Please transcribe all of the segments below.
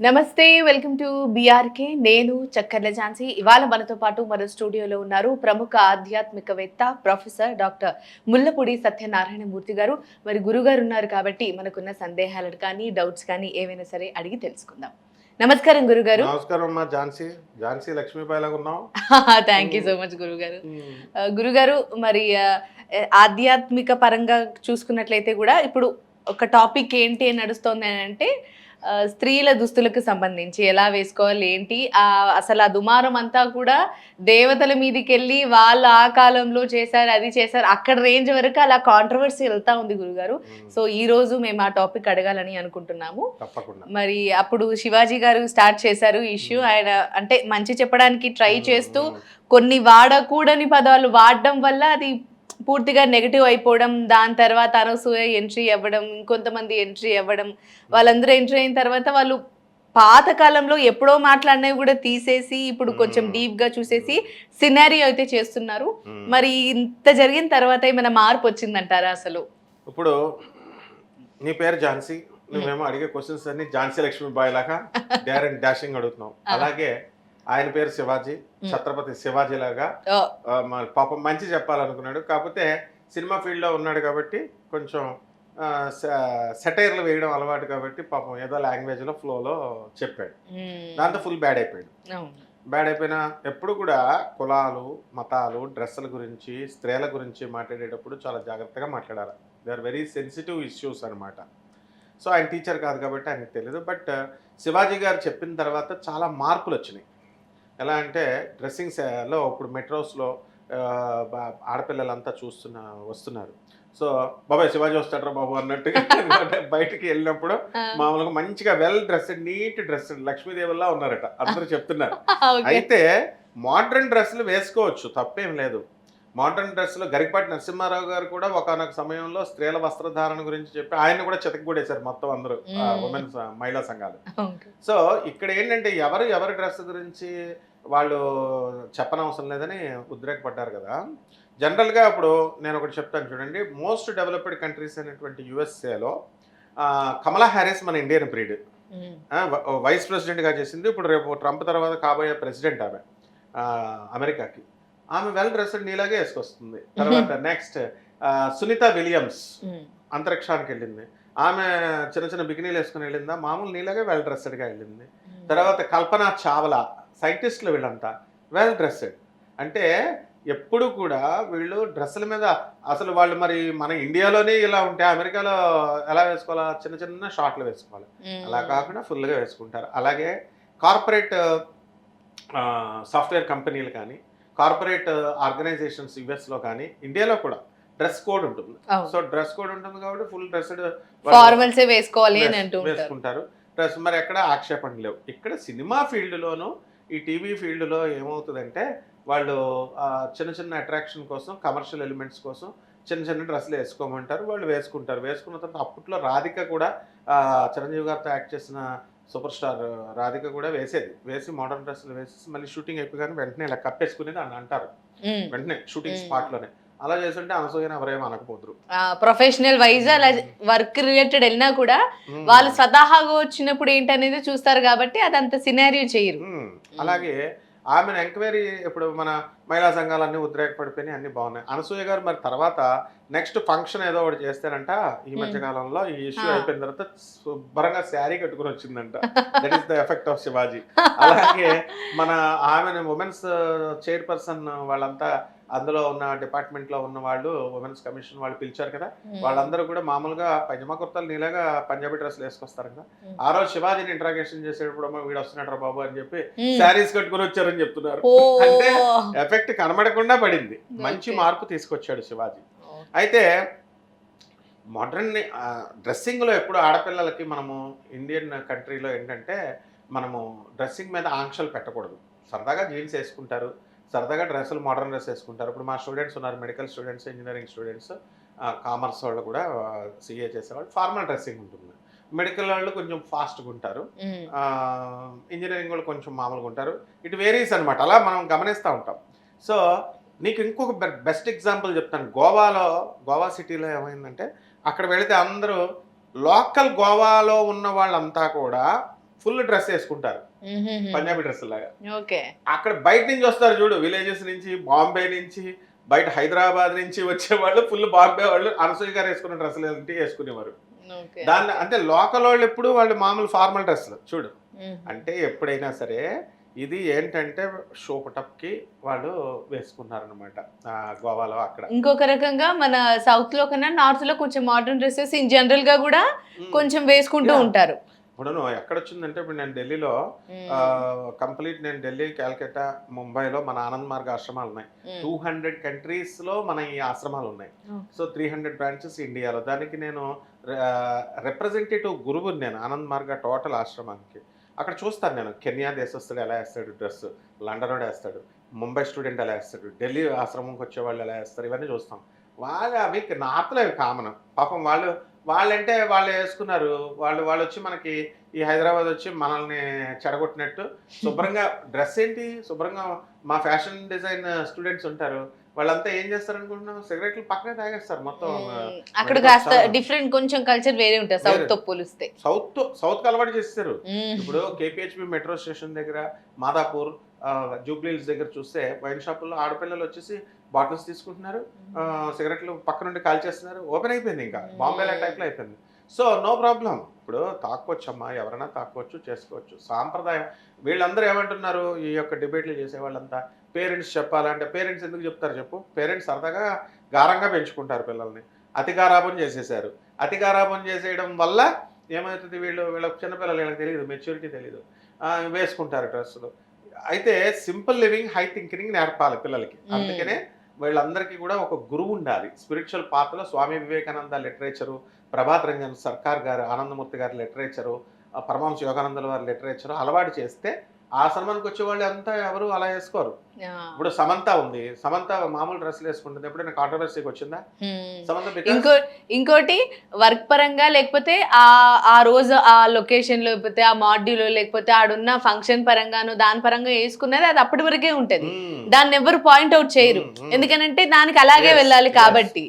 నమస్తే welcome to BRK నేను చక్కర్ల ఝాన్సీ. ఇవాళ మనతో పాటు మన స్టూడియోలో ఉన్నారు ప్రముఖ ఆధ్యాత్మికవేత్త ప్రొఫెసర్ డాక్టర్ ముల్లపూడి సత్యనారాయణ మూర్తి గారు. మరి గురుగారు ఉన్నారు కాబట్టి మనకున్న సందేహాలు కానీ డౌట్స్ కానీ ఏవైనా సరే అడిగి తెలుసుకుందాం. నమస్కారం గురుగారు. నమస్కారం అమ్మా ఝాన్సీ. ఝాన్సీ లక్ష్మీబాయి లాగా ఉన్నావు? థ్యాంక్ యూ సో మచ్ గురుగారు. ఆ, గురుగారు మరి ఆ, ఆధ్యాత్మిక పరంగా చూసుకున్నట్లయితే కూడా ఇప్పుడు ఒక టాపిక్ ఏంటి అని నడుస్తోంది అని అంటే స్త్రీల దుస్తులకు సంబంధించి ఎలా వేసుకోవాలి ఏంటి? ఆ అసలు ఆ దుమారం అంతా కూడా దేవతల మీదకి వెళ్ళి వాళ్ళు ఆ కాలంలో చేశారు అది చేశారు అక్కడ రేంజ్ వరకు అలా కాంట్రవర్సీ వెళ్తా ఉంది గురుగారు. సో ఈ రోజు మేము ఆ టాపిక్ అడగాలని అనుకుంటున్నాము. మరి అప్పుడు శివాజీ గారు స్టార్ట్ చేశారు ఇష్యూ ఆయన అంటే మంచి చెప్పడానికి ట్రై చేస్తూ కొన్ని వాడకూడని పదాలు వాడడం వల్ల అది పూర్తిగా నెగిటివ్ అయిపోవడం దాని తర్వాత అనసూయ ఎంట్రీ అవ్వడం ఇంకొంతమంది ఎంట్రీ అవ్వడం వాళ్ళందరూ ఎంట్రీ అయిన తర్వాత వాళ్ళు పాత కాలంలో ఎప్పుడో మాట్లాడినవి కూడా తీసేసి ఇప్పుడు కొంచెం. డీప్గా చూసేసి సినారియో అయితే చేస్తున్నారు. మరి ఇంత జరిగిన తర్వాత ఏమైనా మార్పు వచ్చిందంటారా అసలు ఇప్పుడు నీ పేరు ఝాన్సీ నువ్వేమో అడిగే క్వశ్చన్స్ అన్ని ఝాన్సీ లక్ష్మీబాయి లాగా డేర్ అండ్ డాషింగ్ అడుగుతున్నావు. అలాగే ఆయన పేరు శివాజీ. ఛత్రపతి శివాజీ లాగా పాపం మంచి చెప్పాలనుకున్నాడు. కాకపోతే సినిమా ఫీల్డ్లో ఉన్నాడు కాబట్టి కొంచెం సెటైర్లు వేయడం అలవాటు కాబట్టి పాపం ఏదో లాంగ్వేజ్లో ఫ్లోలో చెప్పాడు. దాంతో ఫుల్ బ్యాడ్ అయిపోయాడు. బ్యాడ్ అయిపోయినా ఎప్పుడు కూడా కులాలు మతాలు డ్రెస్సుల గురించి స్త్రీల గురించి మాట్లాడేటప్పుడు చాలా జాగ్రత్తగా మాట్లాడాలి. They are very sensitive issues అనమాట సో ఆయన టీచర్ కాదు కాబట్టి ఆయనకు తెలియదు బట్ శివాజీ గారు చెప్పిన తర్వాత చాలా మార్పులు వచ్చినాయి. ఎలా అంటే డ్రెస్సింగ్లో ఇప్పుడు మెట్రోస్లో ఆడపిల్లలంతా చూస్తున్న వస్తున్నారు. సో బాబాయ్ శివాజీ వస్తాడరా బాబు అన్నట్టుగా ఎందుకంటే బయటికి వెళ్ళినప్పుడు మామూలుగా మంచిగా వెల్ డ్రెస్డ్ నీట్ డ్రెస్ లక్ష్మీదేవుల్లా ఉన్నారట. అందరూ చెప్తున్నారు. అయితే మోడర్న్ డ్రెస్సులు వేసుకోవచ్చు తప్పేం లేదు. మోడర్న్ డ్రెస్సులు గరికపాటి నరసింహారావు గారు కూడా ఒకనొక సమయంలో స్త్రీల వస్త్రధారణ గురించి చెప్పి ఆయన కూడా చితకగూడేశారు మొత్తం అందరూ. ఉమెన్స్ మహిళా సంఘాలు. సో ఇక్కడ ఏంటంటే ఎవరు ఎవరి డ్రెస్ గురించి వాళ్ళు చెప్పనవసరం లేదని ఉద్రేకపడ్డారు కదా జనరల్గా ఇప్పుడు నేను ఒకటి చెప్తాను చూడండి మోస్ట్ డెవలప్డ్ కంట్రీస్ అయినటువంటి యుఎస్ఏలో కమలా హ్యారిస్ మన ఇండియన్ బ్రీడ్. వైస్ ప్రెసిడెంట్గా చేసింది ఇప్పుడు రేపు ట్రంప్ తర్వాత కాబోయే ప్రెసిడెంట్ ఆమె అమెరికాకి ఆమె వెల్ డ్రెస్డ్ నీలాగే వేసుకొస్తుంది. తర్వాత నెక్స్ట్ సునీత విలియమ్స్. అంతరిక్షానికి వెళ్ళింది. ఆమె చిన్న చిన్న బికినీలు వేసుకుని వెళ్ళిందా? మామూలు నీలాగే వెల్ డ్రెస్డ్గా వెళ్ళింది. తర్వాత కల్పన చావ్లా సైంటిస్టులు వీళ్ళంతా. వెల్ డ్రెస్డ్ అంటే ఎప్పుడు కూడా వీళ్ళు డ్రెస్సుల మీద అసలు వాళ్ళు మరి మన ఇండియాలోనే ఇలా ఉంటే అమెరికాలో ఎలా వేసుకోవాలా? చిన్న చిన్న షార్ట్లు వేసుకోవాలి. అలా కాకుండా ఫుల్గా వేసుకుంటారు. అలాగే కార్పొరేట్ సాఫ్ట్వేర్ కంపెనీలు కానీ కార్పొరేట్ ఆర్గనైజేషన్స్ యుఎస్లో కానీ ఇండియాలో కూడా డ్రెస్ కోడ్ ఉంటుంది. సో డ్రెస్ కోడ్ ఉంటుంది కాబట్టి ఫుల్ డ్రెస్డ్ ఫార్మల్సే వేసుకోవాలి వేసుకుంటారు. డ్రెస్ మరి ఎక్కడ ఆక్షేపణ లేవు. ఇక్కడ సినిమా ఫీల్డ్లోనూ ఈ టీవీ ఫీల్డ్లో ఏమవుతుందంటే వాళ్ళు చిన్న చిన్న అట్రాక్షన్ కోసం కమర్షియల్ ఎలిమెంట్స్ కోసం చిన్న చిన్న డ్రెస్సులు వేసుకోమంటారు. వాళ్ళు వేసుకుంటారు. వేసుకున్న తర్వాత అప్పట్లో రాధిక కూడా చిరంజీవి గారితో యాక్ట్ చేసిన సూపర్ స్టార్ రాధిక కూడా వేసేది. వేసి మోడర్న్ డ్రెస్సులు వేసేసి మళ్ళీ షూటింగ్ అయిపోగానే వెంటనే ఇలా కప్పేసుకునేది అని అంటారు. వెంటనే షూటింగ్ మ్మ్. స్పాట్లోనే. అలా చేస్తుంటే అనసూయని ఎవరేమో అనకపోతురు ప్రొఫెషనల్ వైజ్ అలా వర్క్ రిలేటెడ్ వెళ్ళినా కూడా వాళ్ళు స్వతహాగా వచ్చినప్పుడు ఏంటనేది చూస్తారు కాబట్టి అది అంత సినారియో చేయరు. అలాగే ఆమెను ఎంక్వైరీ ఇప్పుడు మన మహిళా సంఘాలన్నీ ఉద్రేకపడిపోయినాయి అన్ని బాగున్నాయి. అనసూయ గారు మరి తర్వాత నెక్స్ట్ ఫంక్షన్ ఏదో ఒకటి చేస్తారంట ఈ మధ్య కాలంలో ఈ ఇష్యూ ఆ. అయిపోయిన తర్వాత శుభ్రంగా శారీ కట్టుకుని వచ్చిందంట. That is the effect of Shivaji అలాగే మన ఆమెను ఉమెన్స్ చైర్పర్సన్ వాళ్ళంతా అందులో ఉన్న డిపార్ట్మెంట్లో ఉన్న వాళ్ళు ఉమెన్స్ కమిషన్ వాళ్ళు పిలిచారు కదా. వాళ్ళందరూ కూడా మామూలుగా పైజమా కుర్తాలు నీలాగా పంజాబీ డ్రెస్లు వేసుకొస్తారు కదా. ఆ రోజు శివాజీని ఇంట్రాగేషన్ చేసేటప్పుడు వీడు వస్తున్నాడు బాబు అని చెప్పి. శారీస్ కట్టుకుని వచ్చారని చెప్తున్నారు. అంటే ఎఫెక్ట్ కనబడకుండా పడింది. మంచి. మార్పు తీసుకొచ్చాడు శివాజీ. అయితే మోడర్న్ డ్రెస్సింగ్లో ఎప్పుడు ఆడపిల్లలకి మనము ఇండియన్ కంట్రీలో ఏంటంటే మనము డ్రెస్సింగ్ మీద ఆంక్షలు పెట్టకూడదు. సరదాగా జీన్స్ వేసుకుంటారు. సరదాగా డ్రెస్సులు మోడర్న్ డ్రెస్ వేసుకుంటారు. ఇప్పుడు మా స్టూడెంట్స్ ఉన్నారు medical students engineering students commerce వాళ్ళు కూడా సిఏ చేసేవాళ్ళు. ఫార్మల్ డ్రెస్సింగ్ ఉంటుంది. మెడికల్ వాళ్ళు కొంచెం ఫాస్ట్గా ఉంటారు. ఇంజనీరింగ్ వాళ్ళు కొంచెం మామూలుగా ఉంటారు. ఇటు వేరీస్ అనమాట అలా మనం గమనిస్తూ ఉంటాం. సో నీకు ఇంకొక బెస్ట్ ఎగ్జాంపుల్ చెప్తాను. గోవాలో గోవా సిటీలో ఏమైందంటే అక్కడ వెళితే అందరూ లోకల్ గోవాలో ఉన్న వాళ్ళంతా కూడా ఫుల్ డ్రెస్ వేసుకుంటారు. పంజాబీ డ్రెస్ లాగా. ఓకే. అక్కడ బయట నుంచి వస్తారు చూడు విలేజెస్ నుంచి బాంబే నుంచి బయట హైదరాబాద్ నుంచి వచ్చే వాళ్ళు ఫుల్ బాంబే వాళ్ళు అనసూయ గారు వేసుకున్న డ్రెస్సులు ఏంటి వేసుకునేవారు. దాన్ని అంటే లోకల్ వాళ్ళు ఎప్పుడు వాళ్ళు మామూలు ఫార్మల్ డ్రెస్సులు చూడు. అంటే ఎప్పుడైనా సరే ఇది ఏంటంటే షోపటప్కి వాళ్ళు వేసుకున్నారనమాట గోవాలో అక్కడ. ఇంకొక రకంగా మన సౌత్లో కన్నా నార్త్లో కొంచెం మోడర్న్ డ్రెస్సెస్ ఇన్ జనరల్గా కూడా కొంచెం వేసుకుంటూ. ఉంటారు. ఇప్పుడు నువ్వు ఎక్కడ వచ్చిందంటే ఇప్పుడు నేను ఢిల్లీలో కంప్లీట్ నేను ఢిల్లీ కాల్కటా ముంబైలో మన ఆనంద్ మార్గ ఆశ్రమాలు ఉన్నాయి. టూ హండ్రెడ్ కంట్రీస్లో మన ఈ ఆశ్రమాలు ఉన్నాయి. సో త్రీ హండ్రెడ్ బ్రాంచెస్ ఇండియాలో. దానికి నేను రిప్రజెంటేటివ్ గురువుని నేను ఆనంద్ మార్గ టోటల్ ఆశ్రమానికి. అక్కడ చూస్తాను నేను కెన్యా దేశస్తుడు ఎలా వేస్తాడు డ్రెస్ లండన్ వాడు వేస్తాడు ముంబై స్టూడెంట్ ఎలా వేస్తాడు ఢిల్లీ ఆశ్రమంకి వచ్చే వాళ్ళు ఎలా వేస్తారు ఇవన్నీ చూస్తాం. వాళ్ళు అవి నార్త్లో అవి కామన్. పాపం వాళ్ళు వాళ్ళంటే వాళ్ళు వేసుకున్నారు. వాళ్ళు వాళ్ళు వచ్చి మనకి ఈ హైదరాబాద్ వచ్చి మనల్ని చెడగొట్టినట్టు శుభ్రంగా డ్రెస్ ఏంటి? శుభ్రంగా మా ఫ్యాషన్ డిజైన్ స్టూడెంట్స్ ఉంటారు. వాళ్ళంతా ఏం చేస్తారు అనుకుంటున్నాం సిగరెట్లు పక్కనే తాగేస్తారు మొత్తం. అక్కడ కాస్త డిఫరెంట్ కొంచెం కల్చర్ వేరే ఉంటుంది సౌత్. తో పోలిస్తే. సౌత్ సౌత్ అలవాటు చేస్తారు. ఇప్పుడు కేపీహెచ్బి మెట్రో స్టేషన్ దగ్గర మాదాపూర్ జూబ్లీహిల్స్ దగ్గర చూస్తే వైన్ షాపుల్లో ఆడపిల్లలు వచ్చేసి బాటిల్స్ తీసుకుంటున్నారు. సిగరెట్లు పక్క నుండి కాల్ చేస్తున్నారు. ఓపెన్ అయిపోయింది ఇంకా. బాంబేలా టైప్లో అయిపోయింది. So no problem. ఇప్పుడు తాక్కోవచ్చు అమ్మా ఎవరైనా తాక్కోవచ్చు చేసుకోవచ్చు. సాంప్రదాయం. వీళ్ళందరూ ఏమంటున్నారు? ఈ యొక్క డిబేట్లు చేసే వాళ్ళంతా పేరెంట్స్ చెప్పాలంటే పేరెంట్స్ ఎందుకు చెప్తారు చెప్పు? పేరెంట్స్ సరదాగా గారంగా పెంచుకుంటారు పిల్లల్ని. అతి గారాబం చేసేసారు అతి గారాబం చేసేయడం వల్ల ఏమవుతుంది? వీళ్ళు వీళ్ళ చిన్నపిల్లలు వీళ్ళకి తెలియదు. మెచ్యూరిటీ తెలియదు వేసుకుంటారు డ్రెస్సులు. అయితే సింపుల్ లివింగ్ హై థింకింగ్ నేర్పాలి పిల్లలకి. అందుకనే వీళ్ళందరికీ కూడా ఒక గురువు ఉండాలి స్పిరిచువల్ పాత్రలో స్వామి వివేకానంద లిటరేచరు ప్రభాత్ రంజన్ సర్కార్ గారు ఆనందమూర్తి గారి లిటరేచరు ఆ పరమహంస యోగానందుల వారి లిటరేచరు అలవాటు చేస్తే ఆశ్రమానికి వచ్చే వాళ్ళు అంతా ఎవరు అలా వేసుకోరు. ఇప్పుడు సమంత ఉంది సమంత మామూలు డ్రెస్సులు వేసుకుంటుంది ఎప్పుడైనా కాంట్రవర్సీకి వచ్చిందా. సమంత ఇంకో ఇంకోటి వర్క్ పరంగా లేకపోతే ఆ ఆ రోజు ఆ లొకేషన్ లేకపోతే ఆ మాడ్యూల్ లేకపోతే ఆడున్న ఫంక్షన్ పరంగాను దాని పరంగా వేసుకున్నది అది అప్పటి వరకే ఉంటది. దాన్ని ఎవరు పాయింట్ అవుట్ చేయరు. ఎందుకనంటే దానికి అలాగే వెళ్ళాలి కాబట్టి.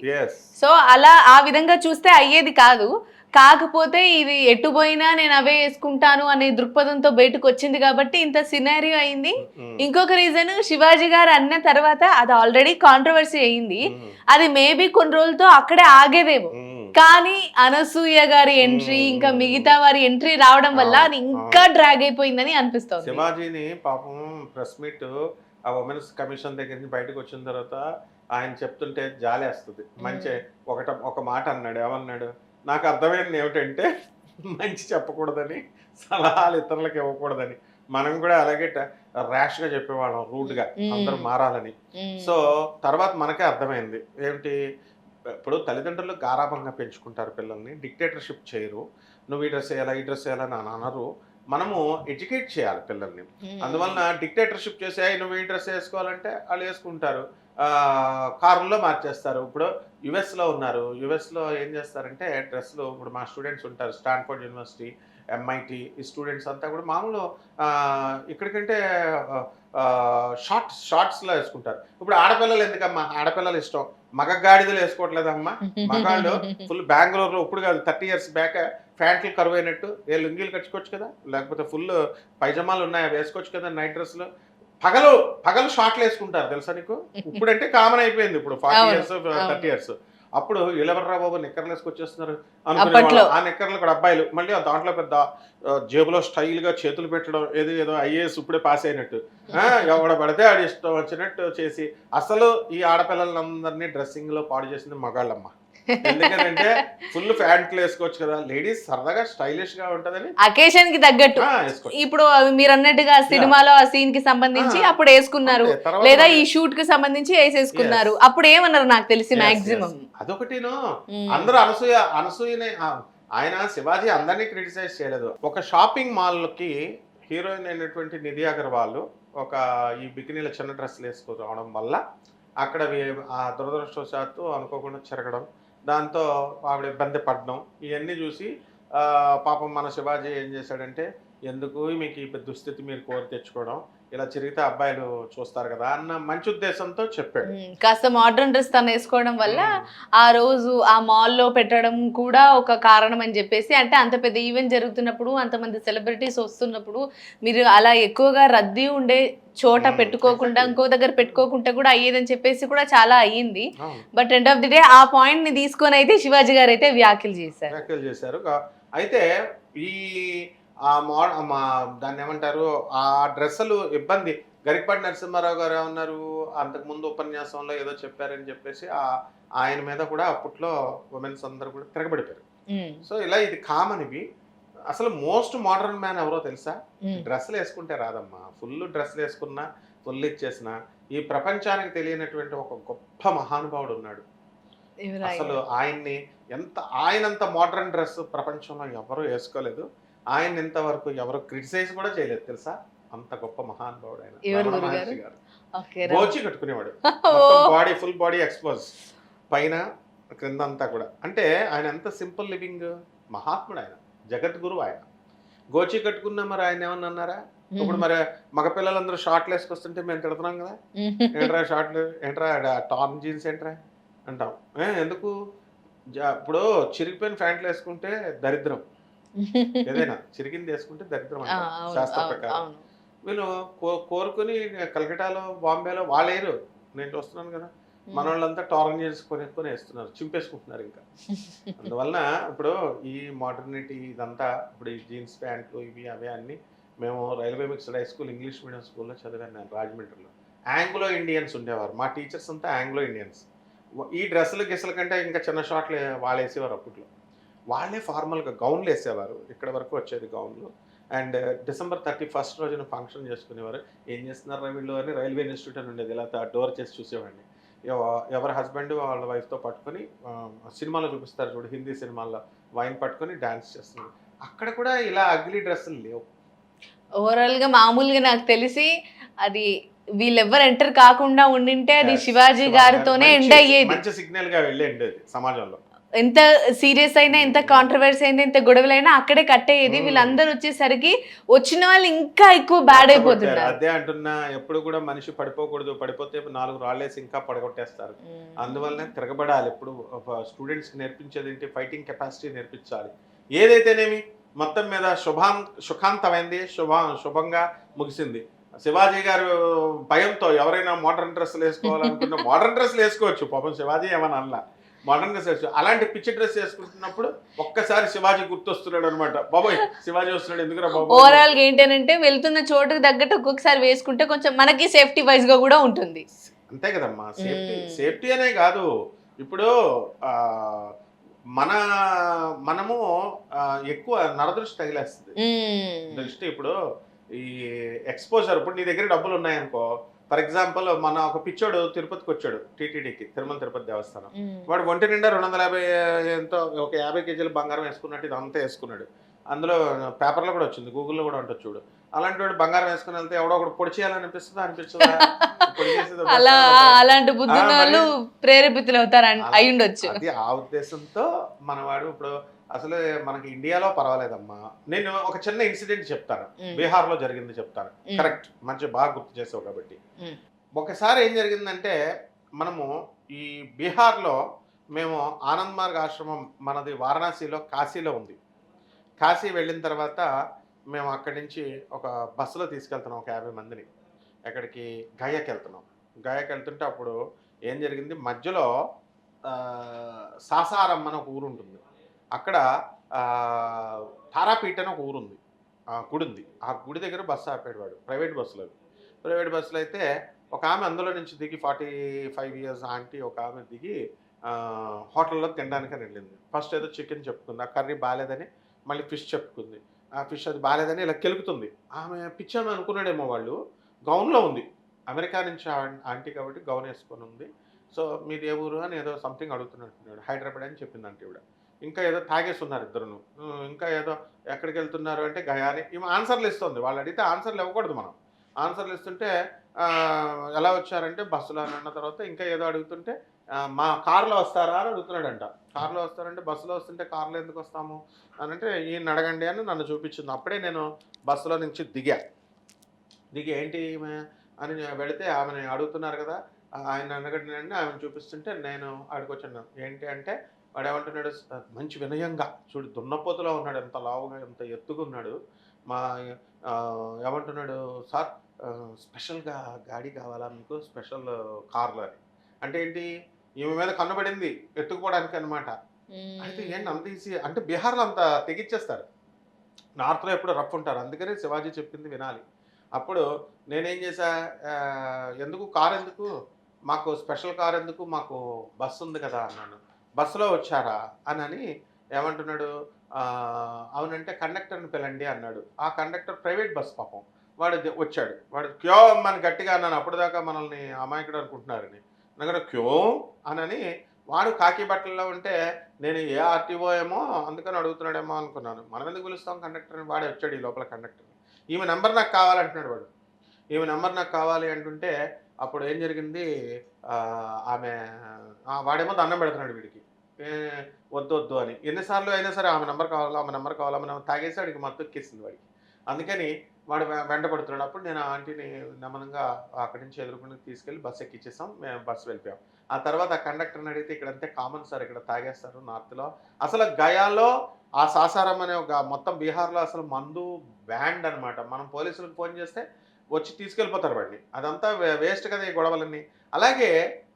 సో అలా ఆ విధంగా చూస్తే అయ్యేది కాదు కాకపోతే ఇది ఎటు పోయినా నేను అవే వేసుకుంటాను అనే దృక్పథంతో బయటకు వచ్చింది కాబట్టి ఇంత సినారియో అయింది. ఇంకొక రీజన్ శివాజీ గారు అన్న తర్వాత అది ఆల్రెడీ కాంట్రవర్సీ అయింది. అది మేబీ కొన్ని రోజులతో అక్కడే ఆగేదేమో. కానీ అనసూయ గారి ఎంట్రీ. ఇంకా మిగతా వారి ఎంట్రీ రావడం వల్ల అది ఇంకా డ్రాగ్ అయిపోయిందని అనిపిస్తోంది. శివాజీని పాపం ప్రెస్ మీట్ ఆ ఉమెన్స్ కమిషన్ దగ్గర నుంచి బయటకు వచ్చిన తర్వాత ఆయన చెప్తుంటే జాలి వస్తుంది మంచి ఒకట ఒక మాట అన్నాడు. ఏమన్నాడు? నాకు అర్థమైంది ఏమిటంటే మంచి చెప్పకూడదని సలహాలు ఇతరులకు ఇవ్వకూడదని. మనం కూడా అలాగే ర్యాష్గా చెప్పేవాళ్ళం రూడ్గా Mm. అందరూ మారాలని. సో తర్వాత మనకే అర్థమైంది. ఏమిటి? ఇప్పుడు తల్లిదండ్రులు గారాభంగా పెంచుకుంటారు పిల్లల్ని. డిక్టేటర్షిప్ చేయరు. నువ్వు ఈ డ్రెస్ వేయాలా ఈ డ్రెస్ వేయాలని అని అనరు. మనము ఎడ్యుకేట్ చేయాలి పిల్లల్ని. అందువలన డిక్టేటర్షిప్ చేసి "ఏయ్, నువ్వు ఈ డ్రెస్ వేసుకోవాలంటే వాళ్ళు వేసుకుంటారు. ఆ, కారుల్లో మార్చేస్తారు. ఇప్పుడు యుఎస్లో ఉన్నారు. యుఎస్లో ఏం చేస్తారంటే డ్రెస్లు ఇప్పుడు మా స్టూడెంట్స్ ఉంటారు. స్టాన్ఫోర్డ్ యూనివర్సిటీ ఎంఐటి ఈ స్టూడెంట్స్ అంతా కూడా మామూలు ఇక్కడికంటే షార్ట్స్ షార్ట్స్లో వేసుకుంటారు. ఇప్పుడు ఆడపిల్లలు ఎందుకమ్మా? ఆడపిల్లలు ఇష్టం. మగ గాడిదలు వేసుకోవట్లేదమ్మా. మగాళ్ళు ఫుల్ బెంగళూరులో ఇప్పుడు కాదు థర్టీ ఇయర్స్ బ్యాక్ ప్యాంట్లు కరువు అయినట్టు ఏ లుంగీలు కట్టుకోవచ్చు కదా? లేకపోతే ఫుల్ పైజమాలు ఉన్నాయి? అవి వేసుకోవచ్చు కదా నైట్ డ్రెస్లు. పగలు పగలు షార్ట్లు వేసుకుంటారు తెలుసా నీకు? ఇప్పుడంటే కామన్ అయిపోయింది ఇప్పుడు ఫార్టీ ఇయర్స్. థర్టీ ఇయర్స్ అప్పుడు ఇలవర్రా బాబు నిక్కర్లు వేసుకొచ్చేస్తున్నారు. అనుకునేవాళ్ళం. ఆ నిక్కర్లు కూడా అబ్బాయిలు. మళ్ళీ ఆ దాంట్లో పెద్ద జేబులో స్టైల్గా చేతులు పెట్టడం ఏదో ఏదో ఐఏఎస్ ఇప్పుడే పాస్ అయినట్టు. ఆ, ఎవడ పడితే ఆడి ఇష్టం వచ్చినట్టు చేసి. అసలు ఈ ఆడపిల్లలందరినీ డ్రెస్సింగ్లో పాడు చేసింది మగాళ్ళమ్మ. ఎందుకంటే ఫుల్ ప్యాంట్లు వేసుకోవచ్చు కదా. లేడీస్ సరదాగా స్టైలిష్గా ఉంటదని అకేషన్కి తగ్గట్టు. ఇప్పుడు మీరు అన్నట్టుగా సినిమాలో ఆ సీన్కి సంబంధించి. అప్పుడు వేసుకున్నారు. లేదా ఈ షూట్కి సంబంధించి వేసేసుకున్నారు. అప్పుడు ఏమన్నారు నాకు తెలిసి మాక్సిమం. అదొకటిను. అందరూ అనసూయ అనసూయనే ఆయన శివాజీ అందరినీ క్రిటిసైజ్ చేయలేదు. ఒక షాపింగ్ మాల్కి హీరోయిన్ అయినటువంటి నిధి అగర్వాల్ ఒక ఈ బికినీల చిన్న డ్రెస్సులు వేసుకు రావడం వల్ల అక్కడ దురదృష్టవశాత్తు అనుకోకుండా చెరగడం దాంతో ఆవిడ ఇబ్బంది పడడం. ఇవన్నీ చూసి పాపం మన శివాజీ ఏం చేశాడంటే ఎందుకు మీకు ఈ దుస్థితి మీరు కోరి తెచ్చుకోవడం? ఇలా తిరిగితే అబ్బాయిలు చూస్తారు కదా అన్న మంచి ఉద్దేశంతో చెప్పాడు. కాస్త మోడర్న్ డ్రెస్ తను వేసుకోవడం వల్ల ఆ రోజు ఆ మాల్లో పెట్టడం కూడా ఒక కారణం అని చెప్పేసి అంటే అంత పెద్ద ఈవెంట్ జరుగుతున్నప్పుడు అంతమంది సెలబ్రిటీస్ వస్తున్నప్పుడు మీరు అలా ఎక్కువగా రద్దీ ఉండే చోట పెట్టుకోకుండా. ఇంకో దగ్గర పెట్టుకోకుండా కూడా అయ్యేదని చెప్పేసి కూడా చాలా అయ్యింది. But end of the day ఆ పాయింట్ని తీసుకొని అయితే శివాజీ గారు అయితే వ్యాఖ్యలు చేశారు. వ్యాఖ్యలు చేశారు. అయితే ఈ ఆ మో మా దాన్ని ఏమంటారు? ఆ డ్రెస్సులు ఇబ్బంది. గరికపాటి నరసింహారావు గారు ఏమన్నారు? అంతకుముందు ఉపన్యాసంలో ఏదో చెప్పారని చెప్పేసి ఆ ఆయన మీద కూడా అప్పట్లో ఉమెన్స్ అందరూ కూడా తిరగబడిపోయారు. సో ఇలా ఇది కామన్ ఇవి. అసలు మోస్ట్ మోడర్న్ మ్యాన్ ఎవరో తెలుసా? డ్రెస్సులు వేసుకుంటే రాదమ్మా. ఫుల్ డ్రెస్సులు వేసుకున్నా ఫుల్ ఇచ్చేసిన ఈ ప్రపంచానికి తెలియనటువంటి ఒక గొప్ప మహానుభావుడు ఉన్నాడు? అసలు ఆయన్ని ఎంత ఆయనంత మోడర్న్ డ్రెస్ ప్రపంచంలో ఎవరు వేసుకోలేదు. ఆయన ఇంతవరకు ఎవరు క్రిటిసైజ్ కూడా చేయలేదు తెలుసా? అంత గొప్ప మహానుభావుడు ఆయన గారు. గోచి కట్టుకునేవాడు. బాడీ ఫుల్ బాడీ ఎక్స్పోజ్ పైన క్రింద అంతా కూడా. అంటే ఆయన ఎంత సింపుల్ లివింగ్ మహాత్ముడు ఆయన జగద్గురు ఆయన. గోచి కట్టుకున్న మరి ఆయన ఏమన్నా అన్నారా? ఇప్పుడు మరి మగ పిల్లలందరూ షార్ట్లు వేసుకొస్తుంటే మేము తిడుతున్నాం కదా. ఏంట్రా షార్ట్లు ఏంట్రా టార్న్ జీన్స్ ఏంట్రా? అంటాం. ఎందుకు? ఇప్పుడు చిరిగిపోయిన ప్యాంట్లు వేసుకుంటే దరిద్రం. ఏదైనా చిరిగింది వేసుకుంటే దరిద్రం శాస్త్ర ప్రకారం. వీళ్ళు కోరుకుని కలకటాలో బాంబేలో వాళ్ళేరు నేను చూస్తున్నాను కదా. మన వాళ్ళంతా టార్న్ జీన్స్ కొనుక్కొని వేస్తున్నారు చింపేసుకుంటున్నారు ఇంకా. అందువలన ఇప్పుడు ఈ మోడర్నిటీ ఇదంతా ఇప్పుడు ఈ జీన్స్ ప్యాంట్లు ఇవి అవే అన్ని మేము railway mixed high school English medium స్కూల్లో చదివాను నేను రాజమండ్రిలో. ఆంగ్లో ఇండియన్స్ ఉండేవారు. మా టీచర్స్ అంతా ఆంగ్లో ఇండియన్స్ ఈ డ్రెస్సులు గిస్సుల కంటే ఇంకా చిన్న షార్ట్లు వాళ్ళు వేసేవారు అప్పట్లో. వాళ్ళే ఫార్మల్గా గౌన్లు వేసేవారు. ఇక్కడ వరకు వచ్చేది గౌన్లు. అండ్ డిసెంబర్ థర్టీ ఫస్ట్ రోజున ఫంక్షన్ చేసుకునేవారు. ఏం చేస్తున్నారు వీళ్ళు అని రైల్వే ఇన్స్టిట్యూట్ అని ఉండేది. ఇలా డోర్ చేసి చూసేవాడిని. ఎవ- ఎవరి హస్బెండ్ వాళ్ళ వైఫ్తో పట్టుకొని సినిమాలో చూపిస్తారు చూడు హిందీ సినిమాల్లో. వైన్ పట్టుకొని డాన్స్ చేస్తున్నారు. అక్కడ కూడా ఇలా అగ్లీ డ్రెస్సులు లేవు. ఓవరాల్గా మామూలుగా నాకు తెలిసి అది వీళ్ళెవ్వరు ఎంటర్ కాకుండా ఉండింటే అది. శివాజీ గారితోనే ఎండ్ అయ్యేది. మంచి సిగ్నల్గా వెళ్ళి ఉండేది సమాజంలో. ఎంత సీరియస్ అయినా ఎంత కాంట్రవర్సీ అయినా ఎంత గొడవలైనా అక్కడే కట్టేది. వీళ్ళందరూ వచ్చేసరికి వచ్చిన వాళ్ళు ఇంకా ఎక్కువ బ్యాడ్ అయిపోతున్నారు. అదే అంటున్నా ఎప్పుడు కూడా మనిషి పడిపోకూడదు. పడిపోతే నాలుగు రాళ్ళేసి ఇంకా పడగొట్టేస్తారు. అందువల్లనే తిరగబడాలి. ఎప్పుడు స్టూడెంట్స్కి నేర్పించేది ఏంటి? ఫైటింగ్ కెపాసిటీ నేర్పించాలి. ఏదైతేనేమి? మొత్తం మీద శుభాం సుఖాంతమైంది. శుభా శుభంగా ముగిసింది. శివాజీ గారు భయంతో ఎవరైనా మోడర్న్ డ్రెస్సులు వేసుకోవాలనుకున్న మోడర్న్ డ్రెస్సులు వేసుకోవచ్చు. పాపం శివాజీ ఏమని అనలా. మోడర్న్ డ్రెస్ వేసుకో అలాంటి పిచ్చి డ్రెస్ వేసుకుంటున్నప్పుడు ఒక్కసారి శివాజీ గుర్తొస్తున్నాడు అనమాట బాబోయ్ శివాజీ వస్తున్నాడు. ఎందుకురా బాబోయ్ ఓవరాల్గా ఏంటంటే వెళ్తున్న చోటుకు తగ్గట్టు ఒక్కొక్కసారి వేసుకుంటే కొంచెం మనకి సేఫ్టీ వైజ్గా కూడా ఉంటుంది. అంతే కదమ్మా. సేఫ్టీ. సేఫ్టీ అనే కాదు. ఇప్పుడు మన మనము ఎక్కువ నరదృష్టి తగిలేస్తుంది. దృష్టి ఇప్పుడు ఈ ఎక్స్పోజర్ ఇప్పుడు నీ దగ్గర డబ్బులు ఉన్నాయనుకో ఫర్ ఎగ్జాంపుల్ మన ఒక పిచ్చోడు తిరుపతికి వచ్చాడు టీటీడీకి తిరుమల తిరుపతి దేవస్థానం. వాడు ఒంటి నిండా రెండు వందల యాభై ఎంతో ఒక యాభై కేజీల బంగారం వేసుకున్నట్టు ఇదంతా వేసుకున్నాడు. అందులో పేపర్లో కూడా వచ్చింది గూగుల్లో కూడా ఉంటుంది చూడు. అలాంటి వాడు బంగారం వేసుకుని వెళ్తే ఎవడో ఒకటి పొడి చేయాలనిపిస్తుందా? అనిపిస్తుందా అలా? అలాంటి బుద్ధి వాళ్ళు ప్రేరేపితులు అవుతారు అయి ఉండొచ్చు. అది ఆ ఉద్దేశంతో మనవాడు ఇప్పుడు అసలు మనకి ఇండియాలో పర్వాలేదమ్మా. నేను ఒక చిన్న ఇన్సిడెంట్ చెప్తాను. మ్మ్. బీహార్లో జరిగింది చెప్తాను. కరెక్ట్. మంచి బాగా గుర్తు చేసావు కాబట్టి. ఒకసారి ఏం జరిగిందంటే మనము ఈ బీహార్లో మేము ఆనంద్ మార్గ్ ఆశ్రమం మనది వారణాసిలో కాశీలో ఉంది. కాశీ వెళ్ళిన తర్వాత మేము అక్కడి నుంచి ఒక బస్సులో తీసుకెళ్తున్నాం ఒక యాభై మందిని. ఎక్కడికి? గయాకి వెళ్తున్నాం గయాకి వెళ్తుంటే అప్పుడు ఏం జరిగింది? మధ్యలో సాసారమ్మ సాసారం అని ఒక ఊరు ఉంటుంది. అక్కడ తారాపీఠ అని ఒక ఊరు ఉంది. ఆ గుడి ఉంది ఆ గుడి దగ్గర బస్సు ఆపాడు వాడు. ప్రైవేట్ బస్సులో ప్రైవేట్ బస్సులో అయితే ఒక ఆమె అందులో నుంచి దిగి ఫార్టీ ఫైవ్ ఇయర్స్ ఆంటీ ఒక ఆమె దిగి హోటల్లో తినడానికి వెళ్ళింది. ఫస్ట్ ఏదో చికెన్ చెప్పుకుంది. ఆ కర్రీ బాగాలేదని మళ్ళీ ఫిష్ చెప్పుకుంది. ఆ ఫిష్ అది బాగాలేదని ఇలా కెలుకుతుంది. ఆమె పిచ్చామె అనుకున్నాడేమో వాళ్ళు. గౌన్లో ఉంది. అమెరికా నుంచి ఆంటీ కాబట్టి గౌన్ వేసుకొని ఉంది. సో మీది ఏ ఊరు అని ఏదో సంథింగ్ అడుగుతున్నట్టున్నాడు. హైదరాబాద్ అని చెప్పింది అంటే ఇవిడ ఇంకా ఏదో తాగేసి ఉన్నారు ఇద్దరును ఇంకా ఏదో ఎక్కడికి వెళ్తున్నారు అంటే గయాని. ఈమె ఆన్సర్లు ఇస్తుంది. వాళ్ళు అడిగితే ఆన్సర్లు ఇవ్వకూడదు మనం. ఆన్సర్లు ఇస్తుంటే ఎలా వచ్చారంటే బస్సులో అని అన్న తర్వాత ఇంకా ఏదో అడుగుతుంటే మా కార్లో వస్తారా? అని అడుగుతున్నాడంట. కార్లో వస్తారంటే బస్సులో వస్తుంటే కార్లో ఎందుకు వస్తాము? అని అంటే ఈయన అడగండి అని నన్ను చూపించింది. అప్పుడే నేను బస్సులో నుంచి దిగా. దిగి ఏంటి ఈమె? అని వెళితే ఆమెను అడుగుతున్నారు కదా ఆయన అడగండి ఆమెను చూపిస్తుంటే నేను అడుగుకొచ్చాను ఏంటి అంటే వాడు ఏమంటున్నాడు మంచి వినయంగా చూడు దున్నపోతులో ఉన్నాడు ఎంత లావుగా ఎంత ఎత్తుగా ఉన్నాడు. మా ఏమంటున్నాడు సార్ స్పెషల్గా గాడి కావాలా మీకు? స్పెషల్ కార్లో. అని అంటే ఏంటి? ఈమె మీద కన్నబడింది ఎత్తుకుపోవడానికి అనమాట అయితే ఏంటి అంత ఈజీ? అంటే బీహార్లో అంత తెగిచ్చేస్తారు. నార్త్లో ఎప్పుడు రఫ్ ఉంటారు. అందుకనే శివాజీ చెప్పింది వినాలి. అప్పుడు నేనేం చేశా? ఎందుకు? కార్ ఎందుకు? మాకు స్పెషల్ కార్ ఎందుకు? మాకు బస్సు ఉంది కదా అన్నాను. బస్సులో వచ్చారా? అని అని ఏమంటున్నాడు? అవునంటే కండక్టర్ని పిలండి అన్నాడు. ఆ కండక్టర్ ప్రైవేట్ బస్ పాపం. వాడు వచ్చాడు. వాడు క్యో మన గట్టిగా అన్నాను. అప్పటిదాకా మనల్ని అమాయకుడు అనుకుంటున్నారని. అనగా క్యూ అనని వాడు కాకి బట్టల్లో ఉంటే నేను ఏ ఆర్టీఓ ఏమో అందుకని అడుగుతున్నాడేమో అనుకున్నాను. మనం ఎందుకు పిలుస్తాం కండక్టర్ని వాడే వచ్చాడు ఈ లోపల కండక్టర్. ఈమె నెంబర్ నాకు కావాలంటున్నాడు వాడు. ఈమె నెంబర్ నాకు కావాలి అంటుంటే అప్పుడు ఏం జరిగింది? ఆమె వాడేమో దండం పెడుతున్నాడు వీడికి. వద్దు వద్దు అని. ఎన్నిసార్లు అయినా సరే ఆమె నెంబర్ కావాలా ఆమె నెంబర్ కావాలా ఆమె నెంబర్ తాగేసి వాడికి మొత్తం ఎక్కేసింది వాడికి. అందుకని వాడు వెంట పడుతున్నాడు. అప్పుడు నేను ఆ ఆంటీని నమనంగా అక్కడి నుంచి ఎదుర్కొని తీసుకెళ్ళి బస్సు ఎక్కిచ్చేసాం. మేము బస్సు వెళ్ళిపోయాం. ఆ తర్వాత ఆ కండక్టర్ని అడిగితే ఇక్కడ అంతే కామన్ సార్ ఇక్కడ తాగేస్తారు నార్త్లో. అసలు గయాలో ఆ సాసారం అనే ఒక మొత్తం బీహార్లో అసలు మందు బ్యాండ్ అనమాట మనం పోలీసులకు ఫోన్ చేస్తే వచ్చి తీసుకెళ్ళిపోతారు వాడిని. అదంతా వేస్ట్ కదా ఈ గొడవలన్నీ. అలాగే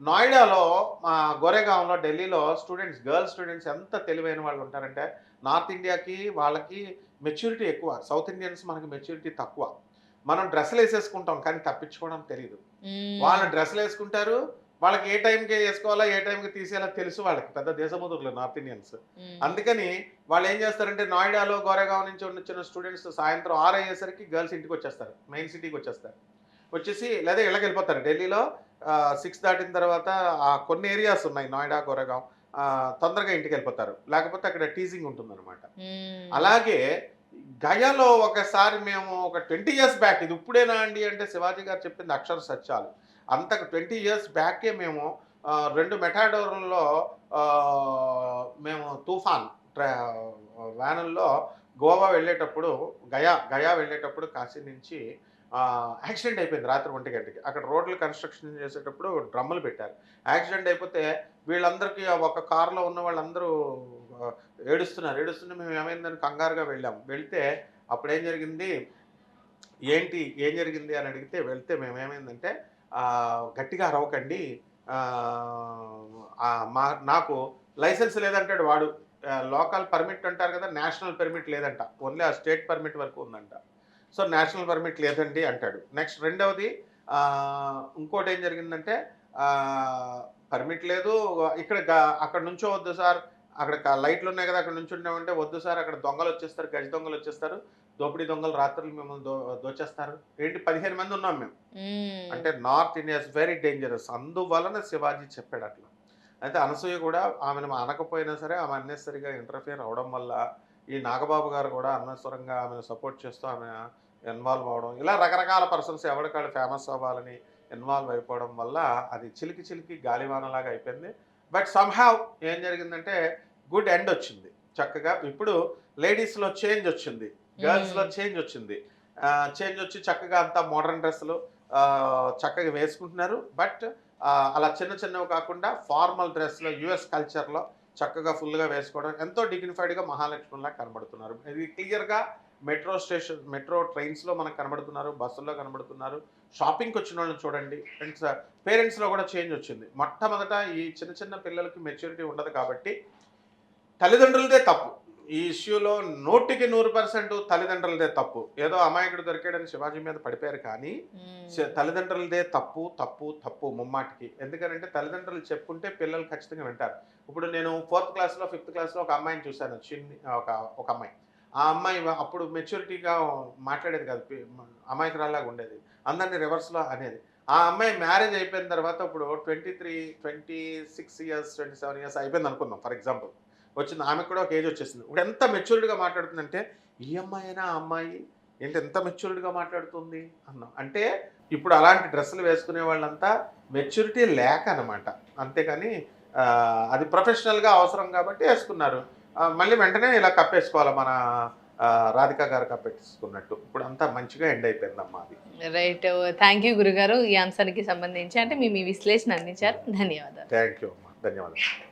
నోయిడాలో మా గోరేగాంలో ఢిల్లీలో స్టూడెంట్స్ గర్ల్స్ స్టూడెంట్స్ ఎంత తెలివైన వాళ్ళు ఉంటారంటే నార్త్ ఇండియాకి వాళ్ళకి మెచ్యూరిటీ ఎక్కువ. సౌత్ ఇండియన్స్ మనకి మెచ్యూరిటీ తక్కువ. మనం డ్రెస్సులు వేసేసుకుంటాం కానీ తప్పించుకోవడం తెలియదు వాళ్ళు డ్రెస్సులు వేసుకుంటారు. వాళ్ళకి ఏ టైంకి వేసుకోవాలా ఏ టైంకి తీసేయాలో తెలుసు వాళ్ళకి. పెద్ద దేశముదురులు నార్త్ ఇండియన్స్. అందుకని వాళ్ళు ఏం చేస్తారంటే నోయిడాలో గోరేగాం నుంచి వచ్చిన స్టూడెంట్స్ సాయంత్రం ఆరు అయ్యేసరికి గర్ల్స్ ఇంటికి వచ్చేస్తారు. మెయిన్ సిటీకి వచ్చేస్తారు. వచ్చేసి లేదా ఇళ్ళకి వెళ్ళిపోతారు. ఢిల్లీలో సిక్స్ దాటిన తర్వాత కొన్ని ఏరియాస్ ఉన్నాయి. నోయిడా గోరేగాం ఆ, తొందరగా ఇంటికి వెళ్ళిపోతారు లేకపోతే అక్కడ టీజింగ్ ఉంటుందన్నమాట. అలాగే గయాలో ఒకసారి మేము ఒక ట్వంటీ ఇయర్స్ బ్యాక్ ఇది ఇప్పుడేనా అండి అంటే శివాజీ గారు చెప్పింది అక్షర సత్యాలు. అంతకు ట్వంటీ ఇయర్స్ బ్యాకే మేము రెండు మెటాడోర్లలో మేము తుఫాన్ ట్రా వ్యానుల్లో గోవా వెళ్ళేటప్పుడు గయా గయా వెళ్ళేటప్పుడు కాశీ నుంచి యాక్సిడెంట్ అయిపోయింది రాత్రి ఒంటి గంటకి. అక్కడ రోడ్లు కన్స్ట్రక్షన్ చేసేటప్పుడు డ్రమ్ములు పెట్టారు. యాక్సిడెంట్ అయిపోతే వీళ్ళందరికీ ఒక కారులో ఉన్న వాళ్ళందరూ ఏడుస్తున్నారు. ఏడుస్తుంటే మేము ఏమైందని కంగారుగా వెళ్ళాం. వెళ్తే అప్పుడు ఏం జరిగింది? ఏంటి ఏం జరిగింది అని అడిగితే వెళ్తే మేము ఏమైందంటే గట్టిగా అరవకండి. మా నాకు లైసెన్స్ లేదంటాడు వాడు. లోకల్ పర్మిట్ అంటారు కదా నేషనల్ పర్మిట్ లేదంట. ఓన్లీ ఆ స్టేట్ పర్మిట్ వరకు ఉందంట. సో నేషనల్ పర్మిట్ లేదండి అంటాడు. నెక్స్ట్ రెండవది ఇంకోటి ఏం జరిగిందంటే పర్మిట్ లేదు. ఇక్కడ అక్కడ నుంచో వద్దు సార్. అక్కడ లైట్లు ఉన్నాయి కదా అక్కడ నుంచి ఉండేవంటే వద్దు సార్. అక్కడ దొంగలు వచ్చేస్తారు గజ దొంగలు వచ్చేస్తారు. దోపిడీ దొంగలు రాత్రులు మేము దో దోచేస్తారు. ఏంటి? పదిహేను మంది ఉన్నాం మేము. అంటే north India is very dangerous. అందువలన శివాజీ చెప్పాడు అట్లా. అయితే అనసూయ కూడా ఆమెను అనకపోయినా సరే ఆమె అన్నెసరిగా ఇంటర్ఫియర్ అవడం వల్ల ఈ నాగబాబు గారు కూడా అనవసరంగా ఆమెను సపోర్ట్ చేస్తూ ఆమె ఇన్వాల్వ్ అవడం. ఇలా రకరకాల పర్సన్స్ ఎవరికాళ్ళు ఫేమస్ అవ్వాలని ఇన్వాల్వ్ అయిపోవడం వల్ల అది చిలికి చిలికి గాలివానలాగా అయిపోయింది. బట్ సమ్హావ్ ఏం జరిగిందంటే గుడ్ ఎండ్ వచ్చింది. చక్కగా ఇప్పుడు లేడీస్లో చేంజ్ వచ్చింది. గర్ల్స్లో చేంజ్ వచ్చింది. చేంజ్ వచ్చి చక్కగా అంతా మోడర్న్ డ్రెస్సులు చక్కగా వేసుకుంటున్నారు. బట్ అలా చిన్న చిన్నవి కాకుండా ఫార్మల్ డ్రెస్లో యుఎస్ కల్చర్లో చక్కగా ఫుల్గా వేసుకోవడం ఎంతో డిగ్నిఫైడ్గా మహాలక్ష్మిలా కనబడుతున్నారు. ఇది క్లియర్గా మెట్రో స్టేషన్ మెట్రో ట్రైన్స్లో మనకు కనబడుతున్నారు బస్సుల్లో కనబడుతున్నారు. షాపింగ్కి వచ్చిన వాళ్ళని చూడండి. ఫ్రెండ్స్ పేరెంట్స్లో కూడా చేంజ్ వచ్చింది. మొట్టమొదట ఈ చిన్న చిన్న పిల్లలకి మెచ్యూరిటీ ఉండదు కాబట్టి తల్లిదండ్రులదే తప్పు. ఈ ఇష్యూలో నూటికి నూరు పర్సెంట్ తల్లిదండ్రులదే తప్పు. ఏదో అమాయకుడు దొరికాడని శివాజీ మీద పడిపోయారు కానీ తల్లిదండ్రులదే తప్పు తప్పు తప్పు ముమ్మాటికి. ఎందుకంటే తల్లిదండ్రులు చెప్పుంటే పిల్లలు ఖచ్చితంగా వింటారు. ఇప్పుడు నేను ఫోర్త్ క్లాస్లో ఫిఫ్త్ క్లాస్లో ఒక అమ్మాయిని చూశాను. చిన్ని ఒక ఒక అమ్మాయి. ఆ అమ్మాయి అప్పుడు మెచ్యూరిటీగా మాట్లాడేది కాదు పి- ఉండేది. అందరినీ రివర్స్లో అనేది. ఆ అమ్మాయి మ్యారేజ్ అయిపోయిన తర్వాత ఇప్పుడు twenty three twenty six years twenty seven years అయిపోయింది అనుకుందాం ఫర్ ఎగ్జాంపుల్. వచ్చింది ఆమెకు కూడా ఒక ఏజ్ వచ్చేసింది. ఇప్పుడు ఎంత మెచ్యూర్డ్గా మాట్లాడుతుందంటే ఈ అమ్మాయి అయినా ఆ అమ్మాయి ఏంటి ఎంత మెచ్యూర్డ్గా మాట్లాడుతుంది? అన్నాం. అంటే ఇప్పుడు అలాంటి డ్రెస్సులు వేసుకునే వాళ్ళంతా మెచ్యూరిటీ లేక అనమాట అంతేకాని అది ప్రొఫెషనల్గా అవసరం కాబట్టి వేసుకున్నారు. మళ్ళీ వెంటనే ఇలా కప్పేసుకోవాలి మన రాధిక గారు కప్పేసుకున్నట్టు. ఇప్పుడు అంతా మంచిగా ఎండ్ అయిపోయిందమ్మా అది. రైట్ థ్యాంక్ యూ గురుగారు. ఈ అంశానికి సంబంధించి అంటే మీ మీ విశ్లేషణ అందించారు. ధన్యవాదాలు. థ్యాంక్ యూ అమ్మా. ధన్యవాదాలు.